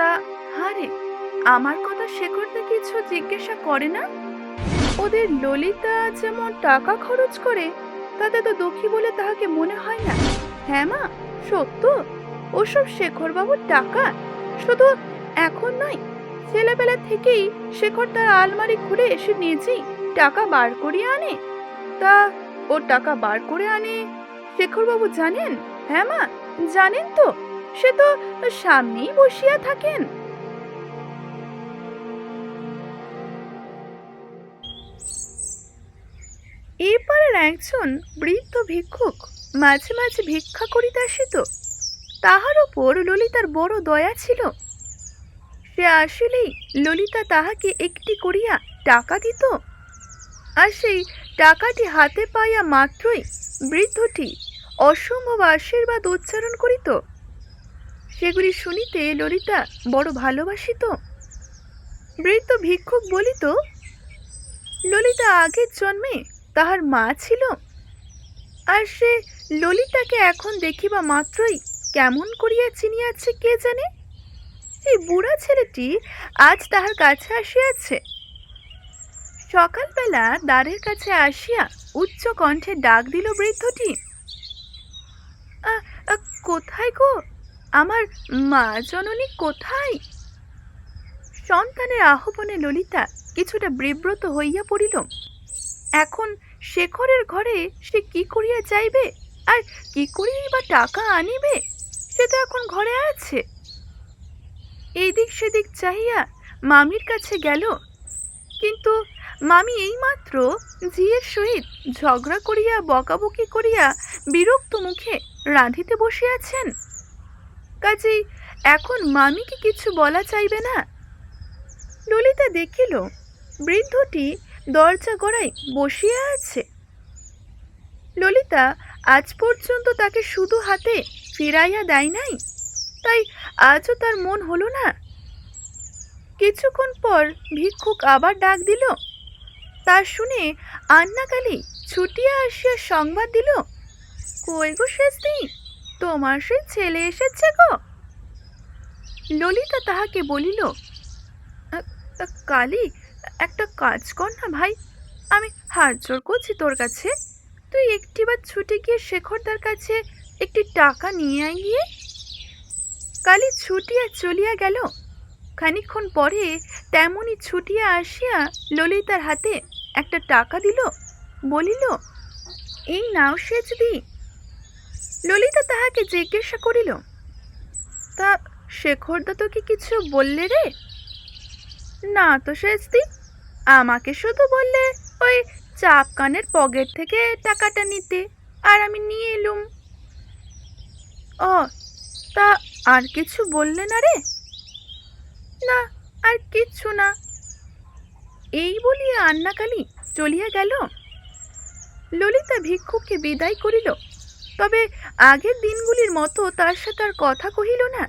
তা, হারে, আমার কথা শেখরদা কিছু জিজ্ঞাসা করে না? ওদের ললিতা যেমন টাকা খরচ করে, তাতে তো দুঃখী বলে তাহাকে মনে হয় না। হ্যাঁ মা, সত্য। ওসব শেখরবাবুর টাকা। শুধু এখন নয়, ছেলেবেলা থেকেই শেখর তার আলমারি খুলে এসে নিজেই টাকা বার করিয়ে আনে। তা ও টাকা বার করে আনে শেখরবাবু জানেন? হ্যাঁ মা, জানেন তো। সে তো সামনেই বসিয়া থাকেন। এই একজন বৃদ্ধ ভিক্ষুক মাঝে মাঝে ভিক্ষা করিতে আসিত। তাহার উপর ললিতার বড় দয়া ছিল। সে আসলেই ললিতা তাহাকে একটি করিয়া টাকা দিত। আর সেই টাকাটি হাতে পাইয়া মাত্রই বৃদ্ধটি অসম্ভব আশীর্বাদ উচ্চারণ করিত। সেগুলি শুনিতে ললিতা বড় ভালোবাসিত বৃদ্ধ ভিক্ষুক বলিত ললিতা আগের জন্মে তাহার মা ছিল আর সে ললিতাকে এখন দেখিবা মাত্রই কেমন করিয়া চিনিয়াছে কে জানে? এই বুড়া ছেলেটি আজ তাহার কাছে আসিয়াছে। সকালবেলা দ্বারের কাছে আসিয়া উচ্চ কণ্ঠে ডাক দিল বৃদ্ধটি "আ, আ, কোথায় গো? আমার মা জননী কোথায়? সন্তানের আহ্বানে ললিতা কিছুটা বিব্রত হইয়া পড়িল। এখন শেখরের ঘরে সে কি করিয়া যাইবে? আর কি করিয়াই বা টাকা আনিবে? সে তো এখন ঘরে আছে। এইদিক সেদিক চাহিয়া মামির কাছে গেল। কিন্তু মামি এইমাত্র ঝিয়ের সহিত ঝগড়া করিয়া বকাবকি করিয়া বিরক্ত মুখে রাঁধিতে বসিয়াছেন। কাজেই এখন মামিকে কিছু বলা চাইবে না। ললিতা দেখিল, বৃদ্ধটি দরজা গড়ায় বসিয়া আছে। ললিতা আজ পর্যন্ত তাকে শুধু হাতে ফিরাইয়া দেয় নাই, তাই আজও তার মন হলো না। কিছুক্ষণ পর ভিক্ষুক আবার ডাক দিল তা শুনে আন্নাকালি ছুটিয়া আসিয়া সংবাদ দিল, কই গো শেষদি তোমার সেই ছেলে এসেছে গো। ললিতা তাহাকে বলিল "আ- আ, কালী একটা কাজ কর না ভাই আমি হাত জোর করছি তোর কাছে। তুই একটিবার ছুটে গিয়ে শেখরদার কাছে একটি টাকা নিয়ে আয় গিয়ে। কালী ছুটিয়া চলিয়া গেল। খানিকক্ষণ পরে তেমনি ছুটিয়া আসিয়া ললিতার হাতে একটা টাকা দিল। বলিল এই নাও সেচদি ললিতা তাহাকে জিজ্ঞাসা করিল, তা শেখরদা তোকে কিছু বললে রে? না তো সেচদি আমাকে শুধু বললে ওই চাপ কানের পকেট থেকে টাকাটা নিতে, আর আমি নিয়ে এলুম। ও, তা আর কিছু বললে না রে? না, আর কিচ্ছু না। এই বলিয়া আন্নাকালী চলিয়া গেল? ললিতা ভিক্ষুককে বিদায় করিল তবে আগের দিনগুলির মতো তার সাথে আর কথা কহিল না।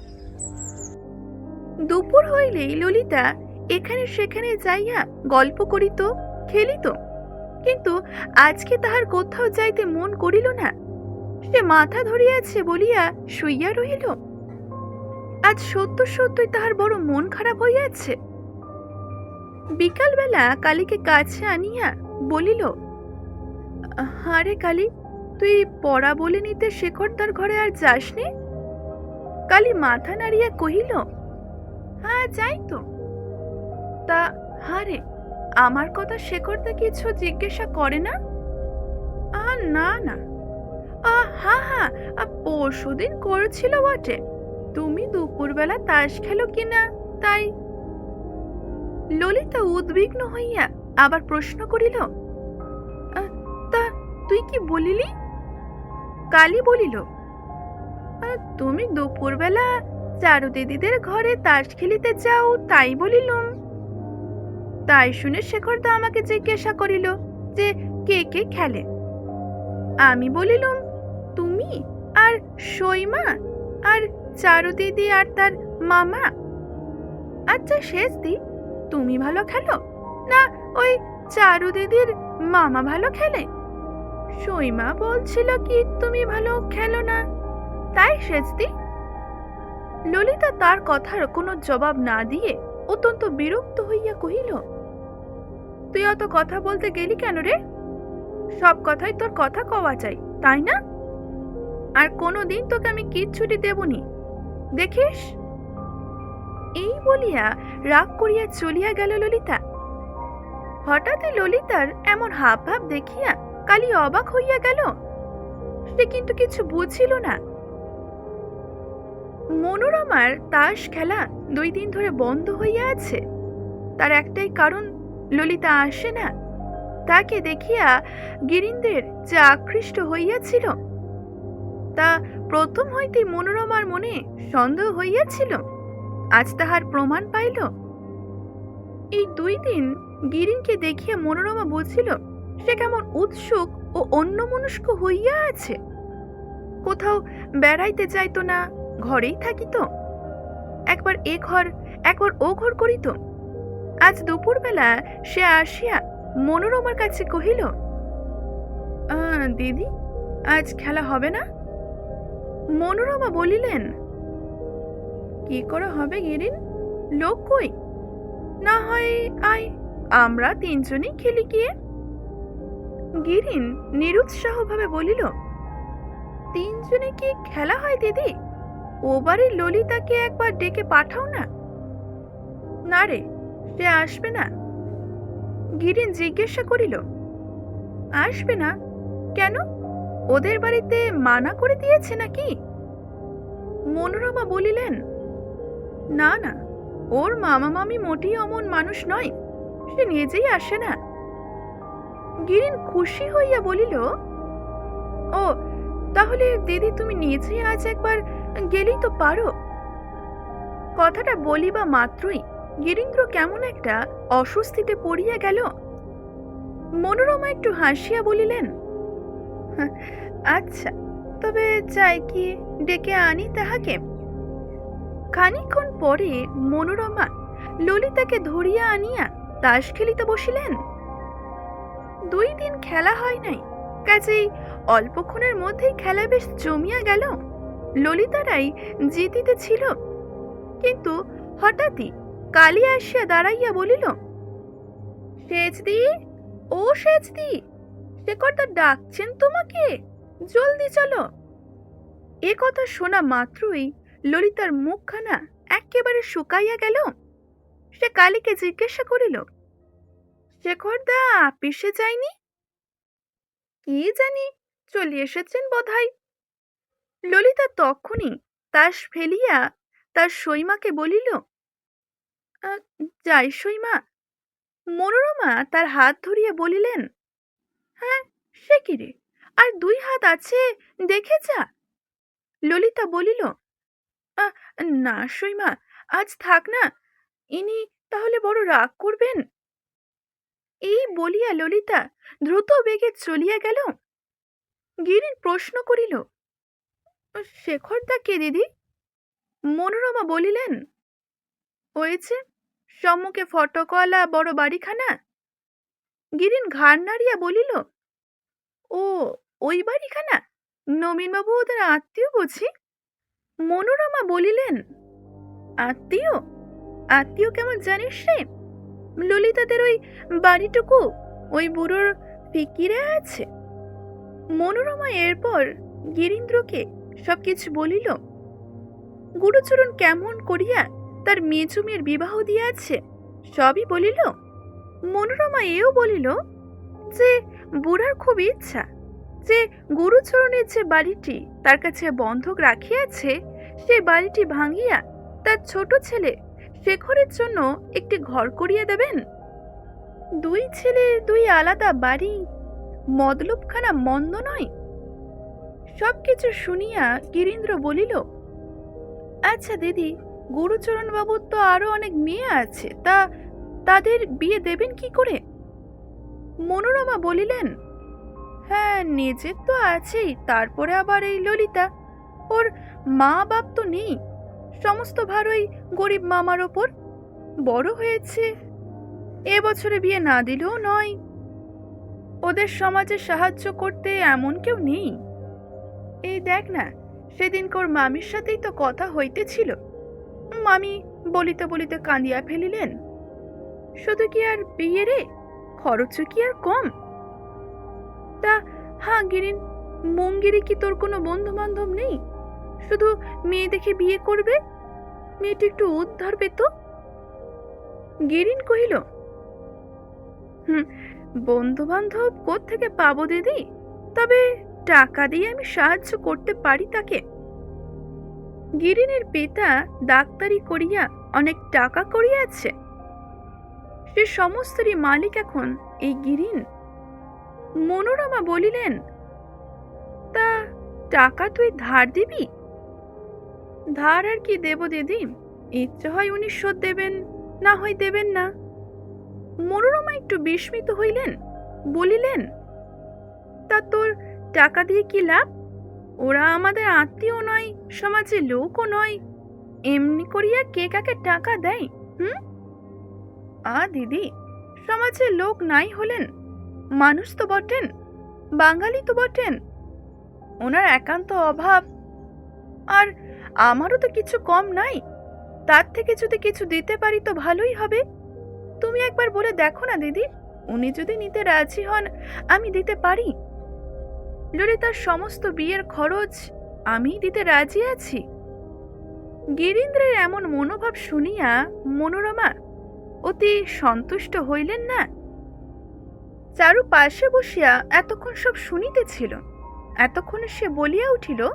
দুপুর হইলেই ললিতা এখানে সেখানে যাইয়া গল্প করিত, খেলিত। কিন্তু আজকে তাহার কোথাও যাইতে মন করিল না। সে মাথা ধরিয়াছে বলিয়া শুইয়া রহিল। আজ সত্য সত্যই তাহার বড় মন খারাপ হইয়াছে। বিকালবেলা কালীকে কাছে আনিয়া বলিল হারে কালী তুই পড়া বলে নিতে শেখর তার ঘরে আর যাসনি? কালী মাথা নাড়িয়া কহিল হ্যাঁ যাই তো। তা হারে আমার কথা শেখরদা কিছু জিজ্ঞাসা করে না? আ, না না। আ হ্যাঁ হ্যাঁ পরশুদিন করেছিল বটে। তুমি দুপুরবেলা তাস খেলো কিনা তাই? ললিতা উদ্বিগ্ন হইয়া আবার প্রশ্ন করিল তা তুই কি বলিলি? কালী বলিল "আ, তুমি দুপুরবেলা চারু দিদিদের ঘরে তাস খেলিতে যাও তাই বলিলুম। তাই শুনে শেখরদা আমাকে জিজ্ঞাসা করিল যে কে কে খেলে? আমি বলিলুম তুমি আর সইমা আর চারু দিদি আর তার মামা। আচ্ছা শেষ দি তুমি ভালো খেলো? না ওই চারু দিদির মামা ভালো খেলে? সইমা বলছিল কি, তুমি ভালো খেলো না। তাই শেষ দি ললিতা তার কথার কোনো জবাব না দিয়ে অত্যন্ত বিরক্ত হইয়া কহিল, তুই অত কথা বলতে গেলি কেন রে? সব কথাই তোর কথা কওয়া চাই তাই না? আর কোনো দিন তোকে আমি কিচ্ছুটি দেবনি। দেখিস? এই বলিয়া রাগ করিয়া চলিয়া গেল ললিতা। হঠাৎই ললিতার এমন হাব ভাব দেখিয়া কালি অবাক হইয়া গেল। সে কিন্তু কিছু বুঝিল না। মনোরমার তাস খেলা দুই দিন ধরে বন্ধ হইয়া আছে। তার একটাই কারণ, ললিতা আসে না। তাকে দেখিয়া গিরিন্দের যে আকৃষ্ট হইয়াছিল, তা প্রথম হইতেই মনোরমার মনে সন্দেহ হইয়াছিল। আজ তাহার প্রমাণ পাইল। এই দুই দিন গিরিনকে দেখিয়া মনোরমা বুঝিল সে কেমন উৎসুক ও অন্যমনস্ক হইয়া আছে? কোথাও বেড়াইতে যাইত না, ঘরেই থাকিত? একবার এ ঘর, একবার ও ঘর করিত? আজ দুপুরবেলা সে আসিয়া মনোরমার কাছে কহিল দিদি, আজ খেলা হবে না? মনোরমা বলিলেন, কি করে হবে গিরিন? লোক কই? না হয় আয়, আমরা তিনজনই খেলি গিয়ে। গিরিন নিরুৎসাহভাবে বলিল, তিনজনে কি খেলা হয় দিদি? ও বাড়ির ললিতাকে একবার ডেকে পাঠাও না? না রে, সে আসবে না। গিরিন জিজ্ঞাসা করিল, আসবে না? কেন? ওদের বাড়িতে মানা করে দিয়েছে নাকি? মনোরমা বলিলেন, না না, ওর মামা মামি মোটেই অমন মানুষ নয়, সে নিজেই আসে না। গিরিন খুশি হইয়া বলিল, ও, তাহলে দিদি তুমি নিজেই আজ একবার গেলেই তো পারো। কথাটা বলিবা মাত্রই গিরীন্দ্র কেমন একটা অস্বস্তিতে পড়িয়া গেল। মনোরমা একটু হাসিয়া বলিলেন আচ্ছা তবে যাই কি ডেকে আনি তাহাকে। খানিকক্ষণ পরে মনোরমা ললিতাকে ধরিয়া আনিয়া তাস খেলিতে বসিলেন। দুই দিন খেলা হয় নাই। কাজেই অল্পক্ষণের মধ্যেই খেলা বেশ জমিয়া গেল। ললিতারাই জিতিতে ছিল। কিন্তু হঠাৎই কালী আসিয়া দাঁড়াইয়া বলিল, সেজদি, ও সেজদি, সে কর্তা ডাকছেন তোমাকে? জলদি চলো। এ কথা শোনা মাত্রই ললিতার মুখখানা একেবারে শুকাইয়া গেল। সে কালীকে জিজ্ঞাসা করিল শেখরদা আপিসে যায়নি? কি জানি চলে এসেছেন বোধহয়। ললিতা তখনই তাস ফেলিয়া তার সইমাকে বলিল "আ, যাই সইমা মনোরমা তার হাত ধরিয়া বলিলেন হ্যাঁ সে কি রে? আর দুই হাত আছে দেখে যা। ললিতা বলিল "আ, না সইমা আজ থাক না। ইনি তাহলে বড় রাগ করবেন? এই বলিয়া ললিতা দ্রুত বেগে চলিয়া গেল। গিরির প্রশ্ন করিল, শেখরদা কে দিদি? মনোরমা বলিলেন, হয়েছে, সম্মুখে ফটকওয়ালা, বড় বাড়িখানা। গিরিন ঘাড় নাড়িয়া বলিল, ও, ওই বাড়িখানা? নবীনবাবু ওদের আত্মীয় বুঝি? মনোরমা বলিলেন, আত্মীয়? আত্মীয় কেমন জানিস রে? ললিতাদের ওই বাড়িটুকু, ওই বুড়োর ফিকিরে আছে? মনোরমা এরপর গিরীন্দ্রকে সবকিছু বলিল, গুরুচরণ কেমন করিয়া তার মেজু মেয়ের বিবাহ দিয়াছে? সবই বলিল, মনোরমা এও বলিল, যে বুড়ার খুব ইচ্ছা, যে গুরুচরণের যে বাড়িটি তার কাছে বন্ধক রাখিয়াছে, সে বাড়িটি ভাঙিয়া তার ছোট ছেলে শেখরের জন্য একটি ঘর করিয়ে দেবেন? দুই ছেলে, দুই আলাদা বাড়ি মদলবখানা মন্দ নয়? সবকিছু শুনিয়া গিরীন্দ্র বলিল আচ্ছা দিদি গুরুচরণ বাবুর তো আরও অনেক মেয়ে আছে, তা তাদের বিয়ে দেবেন কি করে? মনোরমা বলিলেন হ্যাঁ নিজের তো আছেই, তারপরে আবার এই ললিতা, ওর মা বাপ তো নেই সমস্ত ভার ওই গরিব মামার ওপর বড় হয়েছে। এ বছরে বিয়ে না দিলেও নয়। ওদের সমাজে সাহায্য করতে এমন কেউ নেই। এই দেখ না, সেদিন ওর মামির সাথেই তো কথা হইতেছিল। মামি বলিতে বলিতে কাঁদিয়া ফেলিলেন, শুধু কি আর বিয়ে রে? খরচ কি আর কম? তা হ্যাঁ গিরিন, মঙ্গিরে কি তোর কোনো বন্ধু বান্ধব নেই? শুধু মেয়ে দেখে বিয়ে করবে? মেয়েটি একটু উদ্ধার পেত? গিরিন কহিল, হুম বন্ধু বান্ধব থেকে পাবো দিদি? তবে টাকা দিয়ে আমি সাহায্য করতে পারি তাকে। গিরিনের পিতা ডাক্তারি করিয়া অনেক টাকা করিয়াছে। সে সমস্তরই মালিক এখন এই গিরিন। মনোরমা বলিলেন, তা টাকা তুই ধার দিবি? ধার আর কি দেব দিদি? ইচ্ছে হয় উনি শোধ দেবেন, না হয় দেবেন না। মনোরমা একটু বিস্মিত হইলেন, বলিলেন, তা তোর টাকা দিয়ে কি লাভ? ওরা আমাদের আত্মীয় নয়, সমাজে লোকও নয়। এমনি করিয়া কে কাকে টাকা দেয়, হুম? আ দিদি, সমাজে লোক নাই হলেন, মানুষ তো বটেন, বাঙালি তো বটেন। ওনার একান্ত অভাব আর আমারও তো কিছু কম নাই। তার থেকে যদি কিছু দিতে পারি তো ভালোই হবে। তুমি একবার বলে দেখো না, দিদি। উনি যদি নিতে রাজি হন, আমি দিতে পারি। ললিতার সমস্ত বিয়ের খরচ আমি দিতে রাজি আছি। গিরীন্দ্রের এমন মনোভাব শুনিয়া মনোরমা অতি সন্তুষ্ট হইলেন না। চারু পাশে বসিয়া এতক্ষণ সব শুনিতেছিল। এতক্ষণে সে বলিয়া উঠিল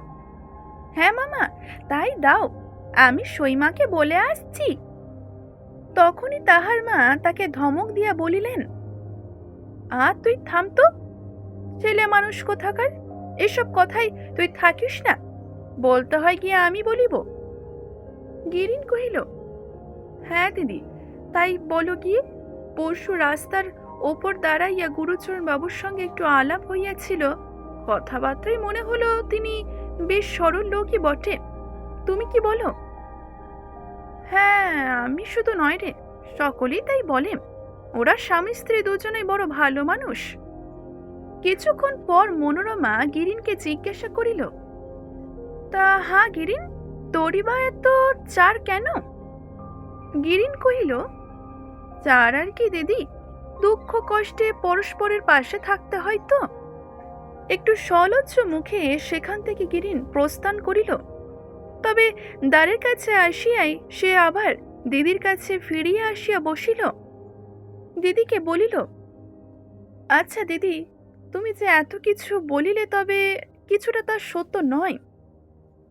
হ্যাঁ মামা, তাই দাও। আমি সৈমাকে বলে আসছি। তখনই তাহার মা তাকে ধমক দিয়া বলিলেন, আ, তুই থাম তো। ছেলে মানুষ কোথাকার? এসব কথাই তুই থাকিস না। বলতে হয় গিয়ে আমি বলিব। গিরিন কহিল হ্যাঁ দিদি, তাই বলো গিয়ে পরশু রাস্তার ওপর দাঁড়াইয়া গুরুচরণ বাবুর সঙ্গে একটু আলাপ হইয়াছিল। কথাবার্তায় মনে হলো তিনি বেশ সরল লোকই বটে। তুমি কি বলো? হ্যাঁ আমি শুধু নয় রে, সকলেই তাই বলে। ওরা স্বামী স্ত্রী দুজনেই বড় ভালো মানুষ। কিছুক্ষণ পর মনোরমা গিরিনকে জিজ্ঞাসা করিল, তা হা গিরিন, তোরই বা এত চার কেন? গিরিন কহিল, চার আর কি দিদি, দুঃখ কষ্টে পরস্পরের পাশে থাকতে হয় তো। একটু সলজ্জ মুখে সেখান থেকে গিরিন প্রস্থান করিল। তবে দ্বারের কাছে আসিয়াই সে আবার দিদির কাছে ফিরিয়া আসিয়া বসিল। দিদিকে বলিল আচ্ছা দিদি, তুমি যে এত কিছু বলিলে তবে কিছুটা তার সত্য নয়।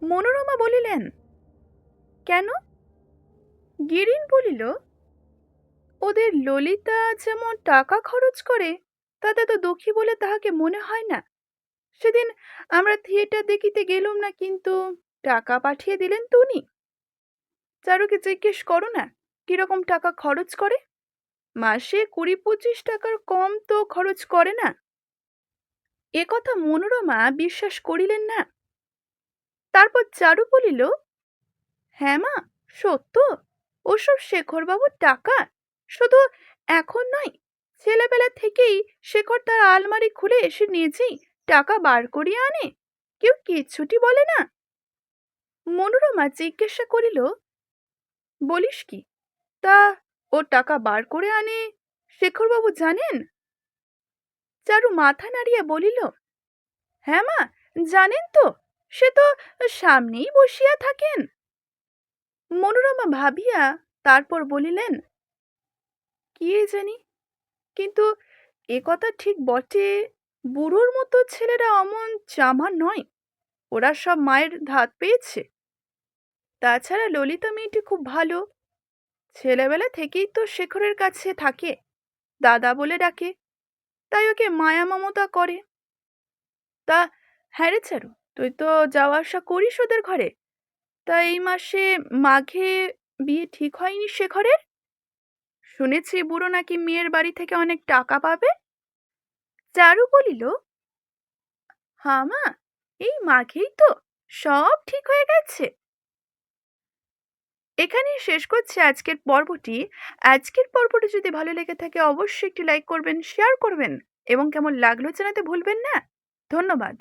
মনোরমা বলিলেন, কেন? গিরিন বলিল, ওদের ললিতা যেমন টাকা খরচ করে, তাতে তো দুঃখী বলে তাহাকে মনে হয় না। সেদিন আমরা থিয়েটার দেখিতে গেলুম না, কিন্তু টাকা পাঠিয়ে দিলেন তো উনি। চারুকে জিজ্ঞেস করো না, কীরকম টাকা খরচ করে? মাসে কুড়ি পঁচিশ টাকার কম তো খরচ করে না। এ কথা মনোরমা বিশ্বাস করিলেন না। তারপর চারু বলিল হ্যাঁ মা, সত্য। ওসব শেখরবাবুর টাকা। শুধু এখন নয়, ছেলেবেলা থেকেই শেখর তার আলমারি খুলে এসে নিজেই টাকা বার করিয়া আনে? কেউ কিচ্ছুটি বলে না। মনোরমা জিজ্ঞাসা করিল, বলিস কি? তা ও টাকা বার করে আনে শেখরবাবু জানেন? চারু মাথা নাড়িয়া বলিল হ্যাঁ মা, জানেন তো, সে তো সামনেই বসিয়া থাকেন। মনোরমা ভাবিয়া তারপর বলিলেন, কি জানি? কিন্তু এ কথা ঠিক বটে বুড়োর মতো ছেলেরা অমন জামা নয়। ওরা সব মায়ের ধাত পেয়েছে। তাছাড়া ললিতা মেয়েটি খুব ভালো। ছেলেবেলা থেকেই তো শেখরের কাছে থাকে, দাদা বলে ডাকে, তাই ওকে মায়া মমতা করে। তা হ্যাঁ রে চারু, তুই তো যাওয়া আসা করিস ওদের ঘরে। তা এই মাসে মাঘে বিয়ে ঠিক হয়নি শেখরের? শুনেছি বুড়ো নাকি মেয়ের বাড়ি থেকে অনেক টাকা পাবে। চারু বলিল হা মা, এই মাঘেই তো সব ঠিক হয়ে গেছে। এখানেই শেষ করছি আজকের পর্বটি। আজকের পর্বটি যদি ভালো লেগে থাকে অবশ্যই একটি লাইক করবেন শেয়ার করবেন এবং কেমন লাগল জানাতে ভুলবেন না। ধন্যবাদ।